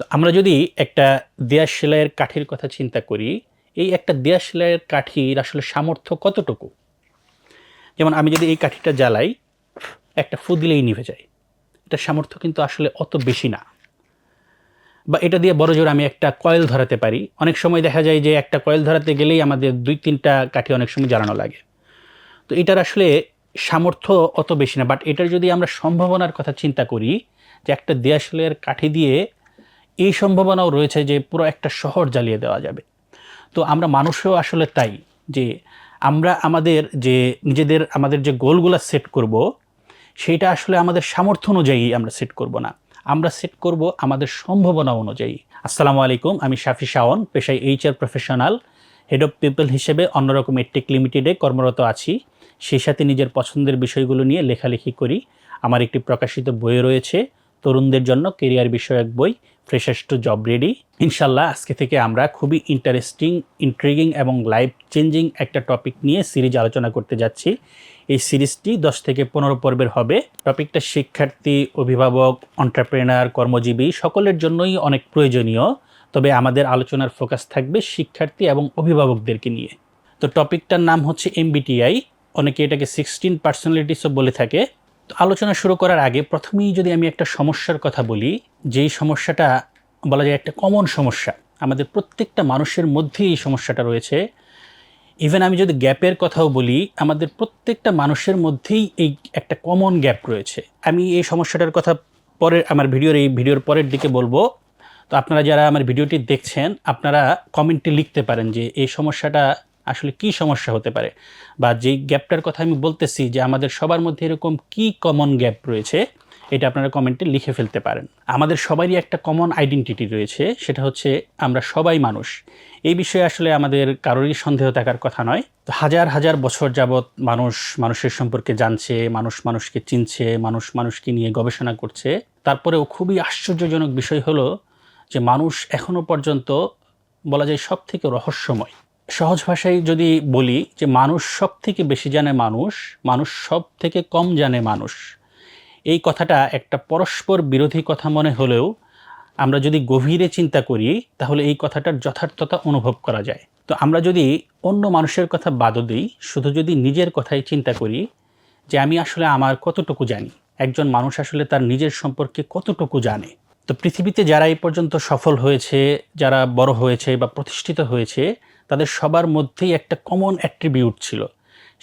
তো আমরা যদি একটা দেয়াল সেলাইয়ের কাঠির কথা চিন্তা করি, এই একটা দেয়াল সেলাইয়ের কাঠির আসলে সামর্থ্য কতটুকু? যেমন আমি যদি এই কাঠিটা জ্বালাই, একটা ফু দিলেই নিভে যায়। এটা সামর্থ্য কিন্তু আসলে অত বেশি না। বা এটা দিয়ে বড় জোর আমি একটা কয়েল ধরাতে পারি। অনেক সময় দেখা যায় যে একটা কয়েল ধরাতে গেলেই আমাদের দুই, তিনটা কাঠি অনেক সময় জ্বালানো লাগে। তো এটার আসলে সামর্থ্য অত বেশি না। বাট এটার যদি আমরা সম্ভাবনার কথা চিন্তা করি, যে একটা দেয়াশলের কাঠি দিয়ে এই সম্ভাবনাও রয়েছে যে পুরো একটা শহর জ্বালিয়ে দেওয়া যাবে। তো আমরা মানুষও আসলে তাই যে আমরা আমাদের যে নিজেদের আমাদের যে গোলগুলো সেট করব, সেটা আসলে আমাদের সামর্থ্য অনুযায়ী আমরা সেট করব না। আমরা সেট করব আমাদের সম্ভাবনা অনুযায়ী। আসসালামু আলাইকুম, আমি শাফি শাওন, পেশায় HR professional, head of people হিসেবে অন্যরকম এটেক লিমিটেডে কর্মরত আছি। সেই সাথে নিজের পছন্দের বিষয়গুলো নিয়ে লেখালেখি করি। আমার একটি প্রকাশিত বই রয়েছে, তরুণদের জন্য কেরিয়ার বিষয়ক বই। ফ্রেশার্স টু জব রেডি ইনশাল্লাহ আজকে থেকে আমরা খুবই ইন্টারেস্টিং ইন্ট্রিগিং এবং লাইফ চেঞ্জিং একটা টপিক নিয়ে সিরিজ আলোচনা করতে যাচ্ছি। এই সিরিজটি দশ থেকে পনেরো পর্বের হবে। টপিকটা শিক্ষার্থী, অভিভাবক অন্টারপ্রেনার কর্মজীবী, সকলের জন্যই অনেক প্রয়োজনীয়। তবে আমাদের আলোচনার ফোকাস থাকবে শিক্ষার্থী এবং অভিভাবকদেরকে নিয়ে। তো টপিকটার নাম হচ্ছে এমবিটিআই অনেকে এটাকে সিক্সটিন পার্সোনালিটিসও বলে থাকে। আলোচনা শুরু করার আগে প্রথমেই যদি আমি একটা সমস্যার কথা বলি, যেই সমস্যাটা বলা যায় একটা কমন সমস্যা, আমাদের প্রত্যেকটা মানুষের মধ্যেই এই সমস্যাটা রয়েছে। ইভেন আমি যদি গ্যাপের কথাও বলি, আমাদের প্রত্যেকটা মানুষের মধ্যেই এই একটা কমন গ্যাপ রয়েছে। আমি এই সমস্যাটার কথা পরে আমার ভিডিওর এই ভিডিওর পরের দিকে বলব। তো আপনারা যারা আমার ভিডিওটি দেখছেন, আপনারা কমেন্টে লিখতে পারেন যে এই সমস্যাটা আসলে কি সমস্যা হতে পারে? বা যেই গ্যাপটার কথা আমি বলতেছি যে আমাদের সবার মধ্যে এরকম কি কমন গ্যাপ রয়েছে, এটা আপনারা কমেন্টে লিখে ফেলতে পারেন। আমাদের সবারই একটা কমন আইডেন্টিটি রয়েছে, সেটা হচ্ছে আমরা সবাই মানুষ। এই বিষয়ে আসলে আমাদের কারোরই সন্দেহ থাকার কথা নয়। তো হাজার হাজার বছর যাবৎ মানুষ মানুষের সম্পর্কে জানছে, মানুষ মানুষকে চিনছে, মানুষ মানুষকে নিয়ে গবেষণা করছে। তারপরেও খুবই আশ্চর্যজনক বিষয় হলো যে মানুষ এখনও পর্যন্ত বলা যায় সব থেকে রহস্যময়। সহজ ভাষায় যদি বলি যে মানুষ সব থেকে বেশি জানে মানুষ মানুষ সব থেকে কম জানে মানুষ। এই কথাটা একটা পরস্পর বিরোধী কথা মনে হলেও আমরা যদি গভীরে চিন্তা করি, তাহলে এই কথাটার যথার্থতা অনুভব করা যায়। তো আমরা যদি অন্য মানুষের কথা বাদও দিই, শুধু যদি নিজের কথাই চিন্তা করি যে আমি আসলে আমার কতটুকু জানি, একজন মানুষ আসলে তার নিজের সম্পর্কে কতটুকু জানে। তো পৃথিবীতে যারা এই পর্যন্ত সফল হয়েছে, যারা বড় হয়েছে বা প্রতিষ্ঠিত হয়েছে তাদের সবার মধ্যেই একটা কমন অ্যাট্রিবিউট ছিল।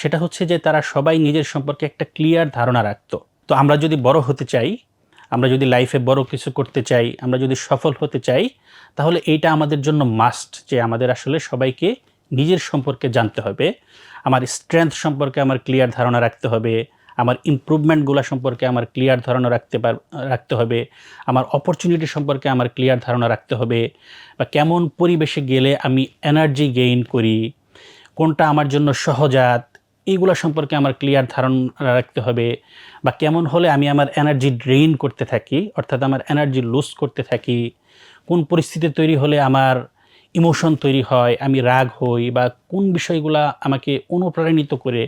সেটা হচ্ছে যে তারা সবাই নিজের সম্পর্কে একটা ক্লিয়ার ধারণা রাখত। তো আমরা যদি বড় হতে চাই, আমরা যদি লাইফে বড় কিছু করতে চাই, আমরা যদি সফল হতে চাই, তাহলে এইটা আমাদের জন্য মাস্ট যে আমাদের আসলে সবাইকে নিজের সম্পর্কে জানতে হবে। আমার স্ট্রেংথ সম্পর্কে আমার ক্লিয়ার ধারণা রাখতে হবে। আমার ইম্প্রুভমেন্টগুলো সম্পর্কে আমার ক্লিয়ার ধারণা রাখতে পার, রাখতে হবে, আমার অপরচুনিটি সম্পর্কে আমার ক্লিয়ার ধারণা রাখতে হবে, বা কেমন পরিবেশে গেলে আমি এনার্জি গেইন করি, কোনটা আমার জন্য সহজাত, এইগুলো সম্পর্কে আমার ক্লিয়ার ধারণা রাখতে হবে, বা কেমন হলে আমি আমার এনার্জি ড্রেইন করতে থাকি, অর্থাৎ আমার এনার্জি লুজ করতে থাকি, কোন পরিস্থিতি তৈরি হলে আমার ইমোশন তৈরি হয়, আমি রাগ হই বা কোন বিষয়গুলো আমাকে অনুপ্রাণিত করে,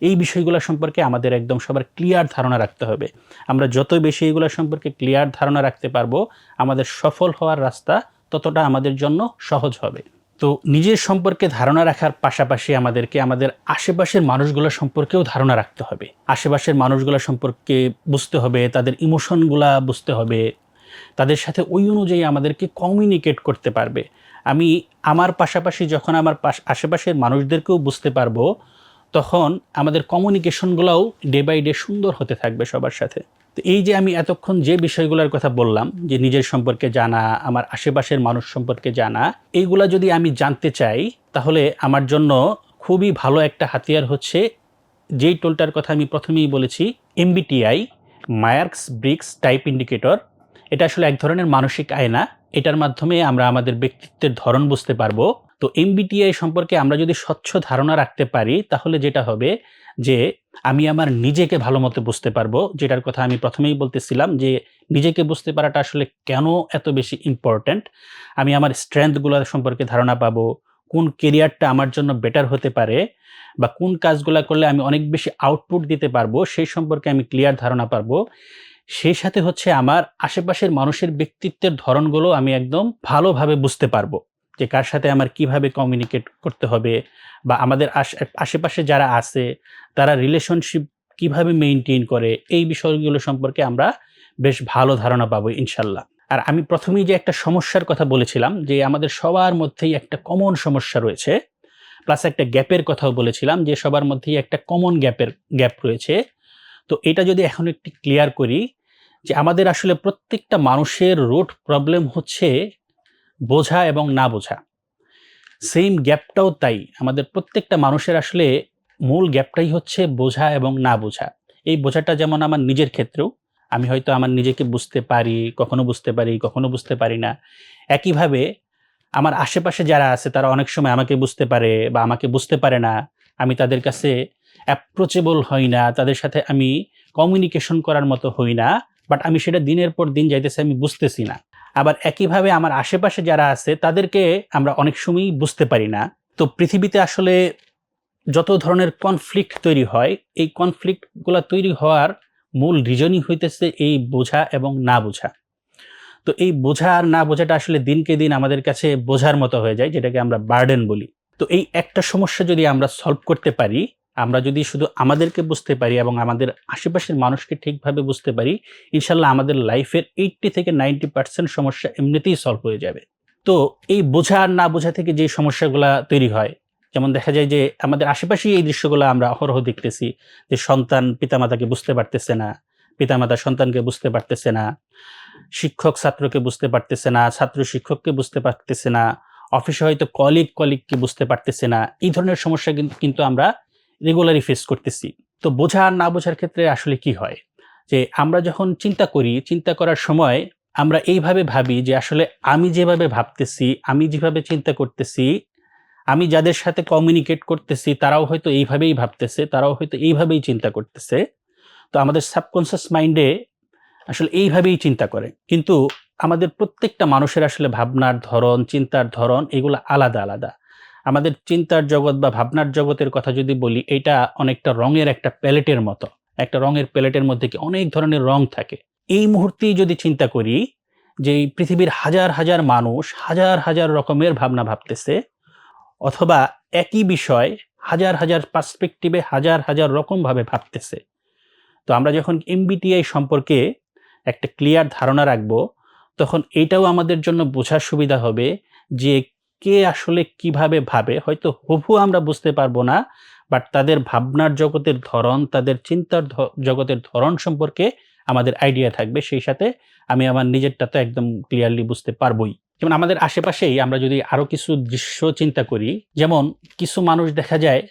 এই বিষয়গুলো সম্পর্কে আমাদের একদম সবার ক্লিয়ার ধারণা রাখতে হবে। আমরা যত বেশি এগুলো সম্পর্কে ক্লিয়ার ধারণা রাখতে পারব, আমাদের সফল হওয়ার রাস্তা ততটা আমাদের জন্য সহজ হবে। তো নিজের সম্পর্কে ধারণা রাখার পাশাপাশি আমাদেরকে আমাদের আশেপাশের মানুষগুলো সম্পর্কেও ধারণা রাখতে হবে। আশেপাশের মানুষগুলো সম্পর্কে বুঝতে হবে, তাদের ইমোশনগুলা বুঝতে হবে, তাদের সাথে ওই অনুযায়ী আমাদেরকে কমিউনিকেট করতে পারবে। আমি আমার পাশাপাশি যখন আমার পাশ, আশেপাশের মানুষদেরকেও বুঝতে পারব, তখন আমাদের কমিউনিকেশনগুলোও ডে বাই ডে সুন্দর হতে থাকবে সবার সাথে। তো এই যে আমি এতক্ষণ যে বিষয়গুলোর কথা বললাম, যে নিজের সম্পর্কে জানা, আমার আশেপাশের মানুষ সম্পর্কে জানা, এইগুলা যদি আমি জানতে চাই, তাহলে আমার জন্য খুবই ভালো একটা হাতিয়ার হচ্ছে, যেই টোলটার কথা আমি প্রথমেই বলেছি MBTI Myers Briggs type indicator এটা আসলে এক ধরনের মানসিক আয়না। এটার মাধ্যমে আমরা আমাদের ব্যক্তিত্বের ধরন বুঝতে পারব। তো এমবিটিআই সম্পর্কে আমরা যদি স্বচ্ছ ধারণা রাখতে পারি, তাহলে যেটা হবে যে আমি আমার নিজেকে ভালো মতো বুঝতে পারব। যেটার কথা আমি প্রথমেই বলতেছিলাম যে নিজেকে বুঝতে পারাটা আসলে কেন এত বেশি ইম্পর্ট্যান্ট আমি আমার স্ট্রেংথগুলো সম্পর্কে ধারণা পাবো। কোন কেরিয়ারটা আমার জন্য বেটার হতে পারে? বা কোন কাজগুলো করলে আমি অনেক বেশি আউটপুট দিতে পারব? সেই সম্পর্কে আমি ক্লিয়ার ধারণা পারব সেই সাথে হচ্ছে আমার আশেপাশের মানুষের ব্যক্তিত্বের ধরনগুলো আমি একদম ভালোভাবে বুঝতে পারব যে কার সাথে আমার কীভাবে কমিউনিকেট করতে হবে বা আমাদের আশে- আশেপাশে যারা আছে, তারা রিলেশনশিপ কীভাবে মেনটেন করে, এই বিষয়গুলো সম্পর্কে আমরা বেশ ভালো ধারণা পাবো ইনশাল্লাহ। আর আমি প্রথমেই যে একটা সমস্যার কথা বলেছিলাম, যে আমাদের সবার মধ্যেই একটা কমন সমস্যা রয়েছে প্লাস একটা গ্যাপের কথাও বলেছিলাম, যে সবার মধ্যেই একটা কমন গ্যাপের, গ্যাপ রয়েছে। তো এটা যদি এখন একটি ক্লিয়ার করি যে আমাদের আসলে প্রত্যেকটা মানুষের রুট প্রবলেম হচ্ছে বোঝা এবং না বোঝা। সেম গ্যাপটাও তাই। আমাদের প্রত্যেকটা মানুষের আসলে মূল গ্যাপটাই হচ্ছে বোঝা এবং না বোঝা। এই বোঝাটা যেমন আমার নিজের ক্ষেত্রেও, আমি হয়তো আমার নিজেকে বুঝতে পারি, কখনো বুঝতে পারি, কখনো বুঝতে পারি না। একইভাবে আমার আশেপাশে যারা আছে, তারা অনেক সময় আমাকে বুঝতে পারে বা আমাকে বুঝতে পারে না। আমি তাদের কাছে অ্যাপ্রোচেবল হই না। তাদের সাথে আমি কমিউনিকেশন করার মতো হই না। বাট আমি সেটা দিনের পর দিন যাইতেছে, আমি বুঝতেছি না। আবার একইভাবে আমার আশেপাশে যারা আছে, তাদেরকে আমরা অনেক সময়ই বুঝতে পারি না। তো পৃথিবীতে আসলে যত ধরনের কনফ্লিক্ট তৈরি হয়, এই কনফ্লিক্টগুলো তৈরি হওয়ার মূল রিজনই হইতেছে এই বোঝা এবং না বোঝা। তো এই বোঝা আর না বোঝাটা আসলে দিনকে দিন আমাদের কাছে বোঝার মতো হয়ে যায়, যেটাকে আমরা বার্ডেন বলি। তো এই একটা সমস্যা যদি আমরা সলভ করতে পারি আমরা যদি শুধু আমাদেরকে বুঝতে পারি এবং আমাদের আশেপাশের মানুষকে ঠিকভাবে বুঝতে পারি, ইনশাল্লাহ আমাদের লাইফের এইটটি থেকে নাইনটি পার্সেন্ট সমস্যা এমনিতেই সলভ হয়ে যাবে। তো এই বোঝা আর না বোঝা থেকে যে সমস্যাগুলা তৈরি হয়, যেমন দেখা যায় যে আমাদের আশেপাশেই এই দৃশ্যগুলো আমরা অহরহ দেখতেছি, যে সন্তান পিতামাতাকে বুঝতে পারতেছে না, পিতামাতা সন্তানকে বুঝতে পারতেছে না, শিক্ষক ছাত্রকে বুঝতে পারতেছে না, ছাত্র শিক্ষককে বুঝতে পারতেছে না, অফিসে হয়তো কলিগ কলিগকে বুঝতে পারতেছে না, এই ধরনের সমস্যা কিন্তু- আমরা রেগুলারই ফেস করতেছি। তো বোঝা আর না বোঝার ক্ষেত্রে আসলে কি হয়? যে আমরা যখন চিন্তা করি, চিন্তা করার সময় আমরা এইভাবে ভাবি যে আসলে আমি যেভাবে ভাবতেছি, আমি যেভাবে চিন্তা করতেছি, আমি যাদের সাথে কমিউনিকেট করতেছি, তারাও হয়তো এইভাবেই ভাবতেছে, তারাও হয়তো এইভাবেই চিন্তা করতেছে। তো আমাদের সাবকনসিয়াস মাইন্ডে আসলে এইভাবেই চিন্তা করে। কিন্তু আমাদের প্রত্যেকটা মানুষের আসলে ভাবনার ধরন, চিন্তার ধরন এগুলো আলাদা আলাদা। আমাদের চিন্তার জগৎ বা ভাবনার জগতের কথা যদি বলি, এটা অনেকটা রঙের একটা প্যালেটের মতো। একটা রঙের প্যালেটের মধ্যে কি অনেক ধরনের রং থাকে। এই মুহূর্তেই যদি চিন্তা করি যে পৃথিবীর হাজার হাজার মানুষ হাজার হাজার রকমের ভাবনা ভাবতেছে, অথবা একই বিষয় হাজার হাজার পার্সপেক্টিভে হাজার হাজার রকমভাবে ভাবতেছে, তো আমরা যখন এমবিটিআই সম্পর্কে একটা ক্লিয়ার ধারণা রাখব, তখন এটাও আমাদের জন্য বোঝার সুবিধা হবে যে কে আসলে কীভাবে ভাবে? হয়তো হুবহু আমরা বুঝতে পারব না বাট তাদের ভাবনার জগতের ধরন, তাদের চিন্তার জগতের ধরন সম্পর্কে আমাদের আইডিয়া থাকবে। সেই সাথে আমি আমার নিজেরটা তো একদম ক্লিয়ারলি বুঝতে পারবোই। যেমন আমাদের আশেপাশেই আমরা যদি আরও কিছু দৃশ্য চিন্তা করি, যেমন কিছু মানুষ দেখা যায়,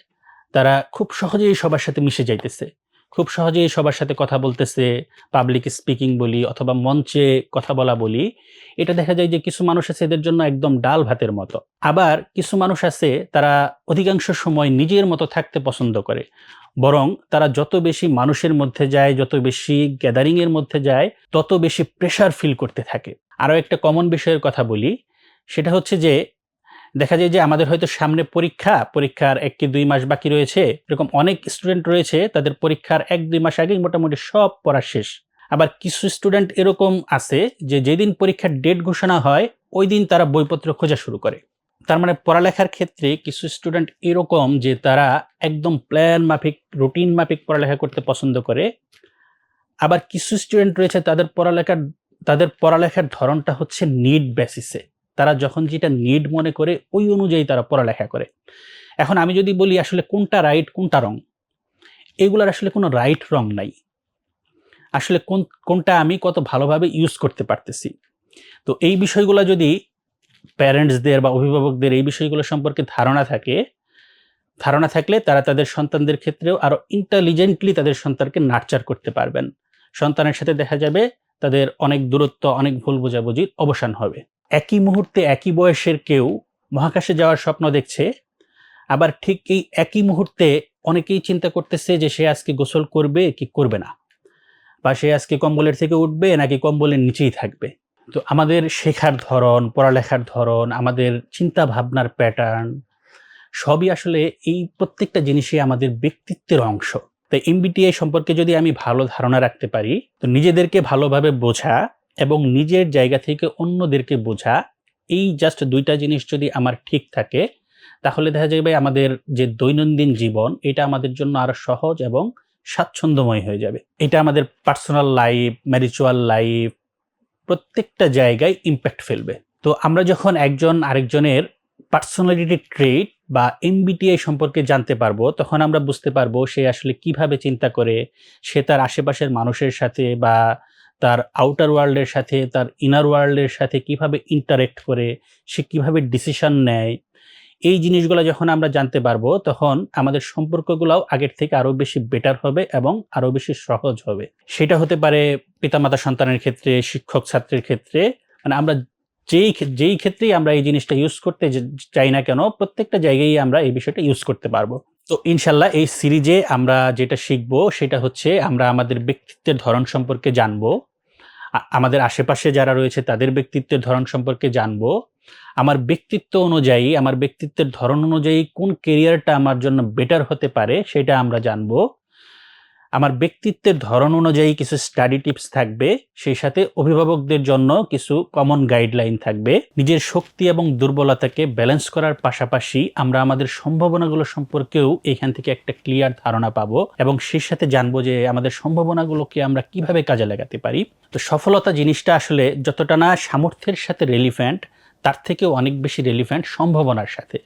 তারা খুব সহজেই সবার সাথে মিশে যাইতেছে। খুব সহজেই সবার সাথে কথা বলতেছে পাবলিক স্পিকিং বলি অথবা মঞ্চে কথা বলা বলি। এটা দেখা যায় যে কিছু মানুষ আছে এদের জন্য একদম ডাল ভাতের মতো। আবার কিছু মানুষ আছে তারা অধিকাংশ সময় নিজের মতো থাকতে পছন্দ করে। বরং তারা যত বেশি মানুষের মধ্যে যায়, যত বেশি গ্যাদারিং এর মধ্যে যায়, তত বেশি প্রেশার ফিল করতে থাকে। আরও একটা কমন বিষয়ের কথা বলি, সেটা হচ্ছে যে দেখা যায় যে আমাদের হয়তো সামনে পরীক্ষা, পরীক্ষার এক কি দুই মাস বাকি রয়েছে। এরকম অনেক স্টুডেন্ট রয়েছে, তাদের পরীক্ষার এক দুই মাস আগেই মোটামুটি সব পড়া শেষ। আবার কিছু স্টুডেন্ট এরকম আছে যে যেদিন পরীক্ষার ডেট ঘোষণা হয়, ওই দিন তারা বইপত্র খোঁজা শুরু করে। তার মানে পড়ালেখার ক্ষেত্রে কিছু স্টুডেন্ট এরকম যে তারা একদম প্ল্যান মাফিক রুটিন মাফিক পড়ালেখা করতে পছন্দ করে। আবার কিছু স্টুডেন্ট রয়েছে, তাদের পড়ালেখার তাদের পড়ালেখার ধরনটা হচ্ছে নিড বেসিসে তারা যখন যেটা নিড মনে করে, ওই অনুযায়ী তারা পড়ালেখা করে। এখন আমি যদি বলি আসলে কোনটা রাইট কোনটা রং এগুলার আসলে কোনো রাইট রং নাই। আসলে কোন, কোনটা আমি কত ভালোভাবে ইউজ করতে পারতেছি? তো এই বিষয়গুলো যদি প্যারেন্টসদের বা অভিভাবকদের এই বিষয়গুলো সম্পর্কে ধারণা থাকে, ধারণা থাকলে তারা তাদের সন্তানদের ক্ষেত্রেও আরও ইন্টেলিজেন্টলি তাদের সন্তানকে নার্চার করতে পারবেন। সন্তানের সাথে দেখা যাবে, তাদের অনেক দূরত্ব, অনেক ভুল বোঝাবুঝির অবসান হবে। একই মুহূর্তে একই বয়সের কেউ মহাকাশে যাওয়ার স্বপ্ন দেখছে, আবার ঠিক এই একই মুহূর্তে অনেকেই চিন্তা করতেছে যে সে আজকে গোসল করবে কি করবে না, বা সে আজকে কম্বলের থেকে উঠবে নাকি কম্বলের নিচেই থাকবে। তো আমাদের শেখার ধরন, পড়ালেখার ধরন, আমাদের চিন্তা ভাবনার প্যাটার্ন সবই আসলে এই প্রত্যেকটা জিনিসই আমাদের ব্যক্তিত্বের অংশ। তাই এমবিটিআই সম্পর্কে যদি আমি ভালো ধারণা রাখতে পারি, তো নিজেদেরকে ভালোভাবে বোঝা এবং নিজের জায়গা থেকে অন্যদেরকে বোঝা, এই জাস্ট দুইটা জিনিস যদি আমার ঠিক থাকে, তাহলে দেখা যাবে আমাদের যে দৈনন্দিন জীবন, এটা আমাদের জন্য আরও সহজ এবং স্বাচ্ছন্দ্যময় হয়ে যাবে। এটা আমাদের পার্সোনাল লাইফ ম্যারিচুয়াল লাইফ প্রত্যেকটা জায়গায় ইম্প্যাক্ট ফেলবে। তো আমরা যখন একজন আরেকজনের পার্সোনালিটি ট্রেট বা এমবিটিআই সম্পর্কে জানতে পারব, তখন আমরা বুঝতে পারব সে আসলে কীভাবে চিন্তা করে, সে তার আশেপাশের মানুষের সাথে বা তার আউটার ওয়ার্ল্ডের সাথে, তার ইনার ওয়ার্ল্ডের সাথে কীভাবে ইন্টারেক্ট করে, সে কীভাবে ডিসিশন নেয়, এই জিনিসগুলো যখন আমরা জানতে পারব, তখন আমাদের সম্পর্কগুলোও আগের থেকে আরও বেশি বেটার হবে এবং আরও বেশি সহজ হবে। সেটা হতে পারে পিতামাতা সন্তানের ক্ষেত্রে, শিক্ষক ছাত্রের ক্ষেত্রে মানে আমরা যেই যেই ক্ষেত্রেই আমরা এই জিনিসটা ইউজ করতে চাই না কেন, প্রত্যেকটা জায়গায় আমরা এই বিষয়টা ইউজ করতে পারব। তো ইনশাল্লাহ এই সিরিজে আমরা যেটা শিখব সেটা হচ্ছে আমরা আমাদের ব্যক্তিত্বের ধরন সম্পর্কে জানব। আমাদের আশেপাশে যারা রয়েছে তাদের ব্যক্তিত্বের ধরন সম্পর্কে জানব। আমার ব্যক্তিত্ব অনুযায়ী, আমার ব্যক্তিত্বের ধরন অনুযায়ী কোন কেরিয়ারটা আমার জন্য বেটার হতে পারে সেটা আমরা জানব। আমার ব্যক্তিত্বের ধরন অনুযায়ী কিছু স্টাডি টিপস থাকবে, সেই সাথে অভিভাবকদের জন্য কিছু কমন গাইডলাইন থাকবে। নিজের শক্তি এবং দুর্বলতাকে ব্যালেন্স করার পাশাপাশি আমরা আমাদের সম্ভাবনাগুলো সম্পর্কেও এখান থেকে একটা ক্লিয়ার ধারণা পাবো এবং সেই সাথে জানব যে আমাদের সম্ভাবনাগুলোকে আমরা কীভাবে কাজে লাগাতে পারি। তো সফলতা জিনিসটা আসলে যতটা না সামর্থ্যের সাথে রেলিফ্যান্ট তার থেকেও অনেক বেশি রেলিফ্যান্ট সম্ভাবনার সাথে।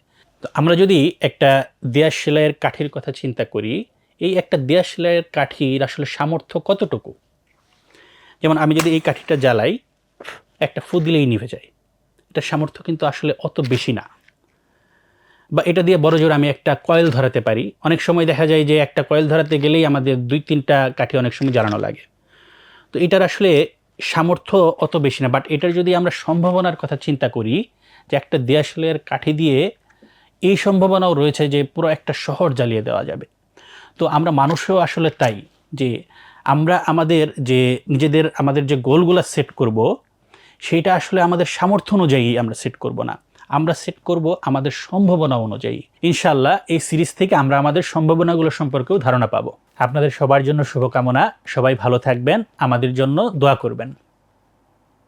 তো আমরা যদি একটা দেয়ার সেলাইয়ের কাঠের কথা চিন্তা করি এই একটা দেয়া সেলাইয়ের কাঠির আসলে সামর্থ্য কতটুকু? যেমন আমি যদি এই কাঠিটা জ্বালাই, একটা ফু দিলেই নিভে যায়। এটা সামর্থ্য কিন্তু আসলে অত বেশি না। বা এটা দিয়ে বড় জোর আমি একটা কয়েল ধরাতে পারি। অনেক সময় দেখা যায় যে একটা কয়েল ধরাতে গেলেই আমাদের দুই, তিনটা কাঠি অনেক সময় জ্বালানো লাগে। তো এটার আসলে সামর্থ্য অত বেশি না। বাট এটার যদি আমরা সম্ভাবনার কথা চিন্তা করি, যে একটা দেয়াশালের কাঠি দিয়ে এই সম্ভাবনাও রয়েছে যে পুরো একটা শহর জ্বালিয়ে দেওয়া যাবে। তো আমরা মানুষও আসলে তাই, যে আমরা আমাদের যে নিজেদের আমাদের যে গোলগুলো সেট করব, সেটা আসলে আমাদের সামর্থ্য অনুযায়ী আমরা সেট করব না। আমরা সেট করব আমাদের সম্ভাবনা অনুযায়ী। ইনশাল্লাহ এই সিরিজ থেকে আমরা আমাদের সম্ভাবনাগুলো সম্পর্কেও ধারণা পাবো। আপনাদের সবার জন্য শুভকামনা। সবাই ভালো থাকবেন। আমাদের জন্য দোয়া করবেন।